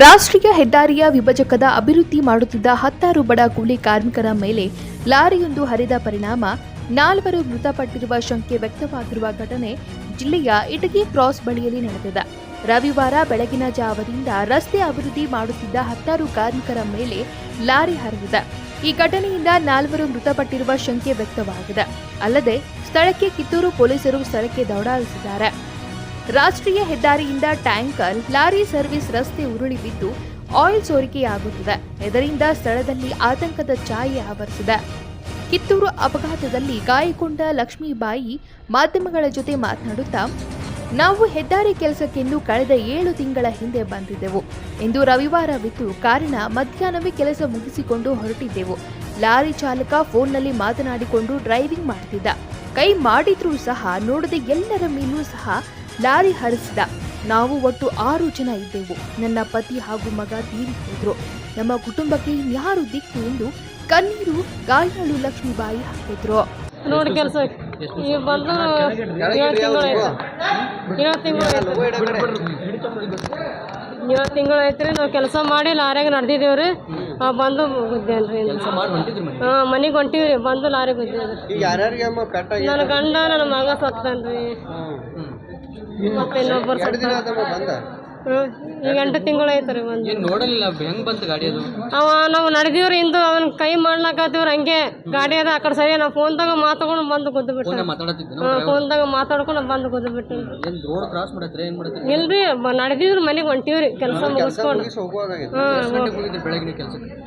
ರಾಷ್ಟ್ರೀಯ ಹೆದ್ದಾರಿಯ ವಿಭಜಕದ ಅಭಿವೃದ್ಧಿ ಮಾಡುತ್ತಿದ್ದ ಹತ್ತಾರು ಬಡ ಕೂಲಿ ಕಾರ್ಮಿಕರ ಮೇಲೆ ಲಾರಿಯೊಂದು ಹರಿದ ಪರಿಣಾಮ. ನಾಲ್ವರು ಮೃತಪಟ್ಟಿರುವ ಶಂಕೆ ವ್ಯಕ್ತವಾಗಿರುವ ಘಟನೆ ಜಿಲ್ಲೆಯ ಇಟಗಿ ಕ್ರಾಸ್ ಬಳಿಯಲ್ಲಿ ನಡೆದಿದೆ. ರವಿವಾರ ಬೆಳಗಿನ ಜಾವದಿಂದ ರಸ್ತೆ ಅಭಿವೃದ್ಧಿ ಮಾಡುತ್ತಿದ್ದ ಹತ್ತಾರು ಕಾರ್ಮಿಕರ ಮೇಲೆ ಲಾರಿ ಹರಿದಿದೆ. ಈ ಘಟನೆಯಿಂದ ನಾಲ್ವರು ಮೃತಪಟ್ಟಿರುವ ಶಂಕೆ ವ್ಯಕ್ತವಾಗಿದೆ. ಅಲ್ಲದೆ ಸ್ಥಳಕ್ಕೆ ಕಿತ್ತೂರು ಪೊಲೀಸರು ಸ್ಥಳಕ್ಕೆ ದೌಡಾಯಿಸಿದ್ದಾರೆ. ರಾಷ್ಟ್ರೀಯ ಹೆದ್ದಾರಿಯಿಂದ ಟ್ಯಾಂಕರ್, ಲಾರಿ ಸರ್ವಿಸ್ ರಸ್ತೆ ಉರುಳಿ ಬಿದ್ದು ಆಯಿಲ್ ಸೋರಿಕೆಯಾಗುತ್ತಿದೆ. ಇದರಿಂದ ಸ್ಥಳದಲ್ಲಿ ಆತಂಕದ ಛಾಯೆ ಆವರಿಸಿದೆ. ಕಿತ್ತೂರು ಅಪಘಾತದಲ್ಲಿ ಗಾಯಗೊಂಡ ಲಕ್ಷ್ಮೀಬಾಯಿ ಮಾಧ್ಯಮಗಳ ಜೊತೆ ಮಾತನಾಡುತ್ತಾ, ನಾವು ಹೆದ್ದಾರಿ ಕೆಲಸಕ್ಕೆಂದು ಕಳೆದ ಏಳು ತಿಂಗಳ ಹಿಂದೆ ಬಂದಿದ್ದೆವು. ಇಂದು ರವಿವಾರವಿದ್ದು ಕಾರಣ ಮಧ್ಯಾಹ್ನವೇ ಕೆಲಸ ಮುಗಿಸಿಕೊಂಡು ಹೊರಟಿದ್ದೆವು. ಲಾರಿ ಚಾಲಕ ಫೋನ್ನಲ್ಲಿ ಮಾತನಾಡಿಕೊಂಡು ಡ್ರೈವಿಂಗ್ ಮಾಡ್ತಿದ್ದ. ಕೈ ಮಾಡಿದ್ರೂ ಸಹ, ನೋಡದೆ ಎಲ್ಲರ ಮೇಲೂ ಸಹ ಲಾರಿ ಹರಿಸಿದ. ನಾವು ಒಟ್ಟು ಆರು ಜನ ಇದ್ದೆವು. ನನ್ನ ಪತಿ ಹಾಗೂ ಮಗ ತೀರಿ ಹೋದ್ರು. ನಮ್ಮ ಕುಟುಂಬಕ್ಕೆ ಯಾರು ದಿಕ್ಕು ಎಂದು ಕಣ್ಣೀರು ಗಾಯಾಳು ಲಕ್ಷ್ಮೀಬಾಯಿ ಹಾಕಿದ್ರು. ನೋಡಿ ಕೆಲಸ ಈಗ ಬಂದು ಏಳು ತಿಂಗಳು ಆಯ್ತು. ಏಳು ತಿಂಗಳು ಏಳು ತಿಂಗಳು ಆಯ್ತು ರೀ. ನಾವು ಕೆಲಸ ಮಾಡಿ ಲಾರ್ಯಾಗ ನಡೆದಿದ್ದೇವೆ ರೀ. ಬಂದು ಗುದ್ದೇನು ರೀ ಹಾಂ ಮನೆಗೆ? ಹೊಂಟೀವಿ ರೀ. ಬಂದು ಲಾರಿ ಗುದ್ದೇವ್ರಿ ಈಗ ಯಾರ್ಯಾರಿಗೆ ಅಮ್ಮ ನನ್ನ ಗಂಡ ನನ್ನ ಮಗ ಸತ್ತನ್ ರೀ ಮತ್ತೆ ಇನ್ನೊಬ್ಬರು ಎರಡು ಈಗ ಎಂಟು ತಿಂಗಳು ಆಯ್ತು ರೀ ಬಂದು. ಏನು ನೋಡಲಿಲ್ಲ ಹೆಂಗ್ ಬಂತು ಗಾಡಿ ಅದು? ಅವ ನಾವು ನಡೆದೀವ್ರಿ ಇಂದು ಅವನ ಕೈ ಮಾಡ್ಲಾಕತ್ತೀವ್ರಿ ಹಂಗೆ ಗಾಡಿ ಅದ ಆ ಕಡೆ ಸರಿ ನಾವು ಫೋನ್ದಾಗ ಮಾತಾಡ್ಕೊಂಡು ಬಂದು ಗುದ್ದು ಬಿಟ್ಟು ಫೋನ್ದಾಗ ಮಾತಾಡ್ಕೊಂಡು ಬಂದು ಗುದ್ದು ಬಿಟ್ಟು ಏನ್ ರೋಡ್ ಕ್ರಾಸ್ ಮಾಡತ್ರಿ ಏನ್ ಮಾಡತ್ರಿ ಇಲ್ರಿ ನಡೆದಿವ್ರಿ ಮನೆಗೆ ಹೊಂಟೀವ್ರಿ ಕೆಲಸ ಮುಗಿಸ್ಕೊಂಡು.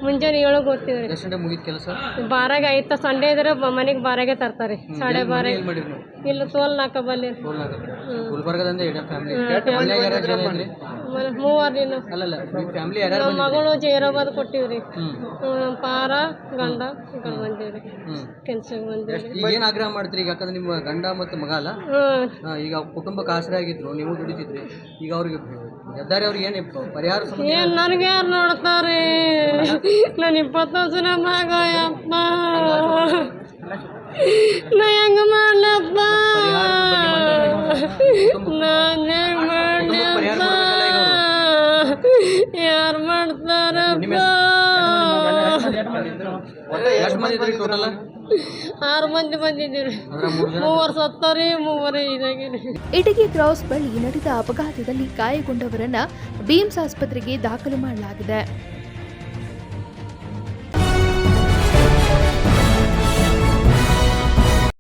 ಮುಂಜಾನೆ ಏಳು ಹೋಗ್ತೀವ್ರಿ ಕೆಲಸ? ಬಾರಾಗ ಐತ ಸಂಡೇ ಇದ್ರೆ ಮನೆಗೆ ಬಾರಾಗೆ ತರ್ತಾರೆ. ಸಾಡೆ ಬಾರ ಏನ್ ಮಾಡಿರಿ ನೀವು? ಇಲ್ಲ ತೋಲ್ ನಾಕ ಬಲ್ಲಿ ಗುಲ್ಬರ್ಗದಿಂದ ಇಡೀ ಫ್ಯಾಮಿಲಿ ಮೂವರು ದಿನ ಅಲ್ಲಲ್ಲ ನಿಮ್ಮ ಫ್ಯಾಮಿಲಿ ನಮ್ಮ ಮಗಳು ಜೈರಾಬಾದ್ ಕೊಟ್ಟಿವ್ರಿ. ಪಾರ ಗಂಡ ಈ ಕಡೆ ಬಂದೀವ್ರಿ. ಹ್ಮ್. ಕೆಲ್ಸಕ್ಕೆ ಬಂದೀವ್ರಿ. ಈಗ ಏನ್ ಆಗ್ರಹ ಮಾಡ್ತೀರಿ? ಈಗ ಯಾಕಂದ್ರೆ ನಿಮ್ಮ ಗಂಡ ಮತ್ತು ಮಗ ಅಲ್ಲ? ಹ್ಮ್. ಹಾ, ಈಗ ಕುಟುಂಬಕ್ಕೆ ಆಸರೆ ಆಗಿದ್ರು ನೀವು ದುಡಿತಿದ್ರಿ. ಈಗ ಅವ್ರಿಗೆ ಹೆದ್ದಾರಿ ಅವ್ರಿಗೆ ಏನು ಪರಿಹಾರ ಏನು ಏನ್ ನನಗೆ ಯಾರು ನೋಡ್ತಾರೆ? ನಾನು ಇಪ್ಪತ್ತೊಂದು ಜನ ಮಗ ಯಪ್ಪ. ನಾ ಹೆಂಗ ಮಾಡ್ಲಪ್ಪ ನಾನು ಯಾರು ಮಾಡ್ತಾರ ಎಷ್ಟು ಮಂದಿ ಇದ್ರಿ ಟೋಟಲ್? ಆರು ಮಂದಿ ಬಂದಿದ್ದೀರಿ. ಮೂವರು ಸತ್ತರಿ ಮೂವರು ಇದಾಗಿರಿ. ಇಟಗಿ ಕ್ರಾಸ್ ಬಳಿ ನಡೆದ ಅಪಘಾತದಲ್ಲಿ ಗಾಯಗೊಂಡವರನ್ನ ಬೀಮ್ಸ್ ಆಸ್ಪತ್ರೆಗೆ ದಾಖಲು ಮಾಡಲಾಗಿದೆ.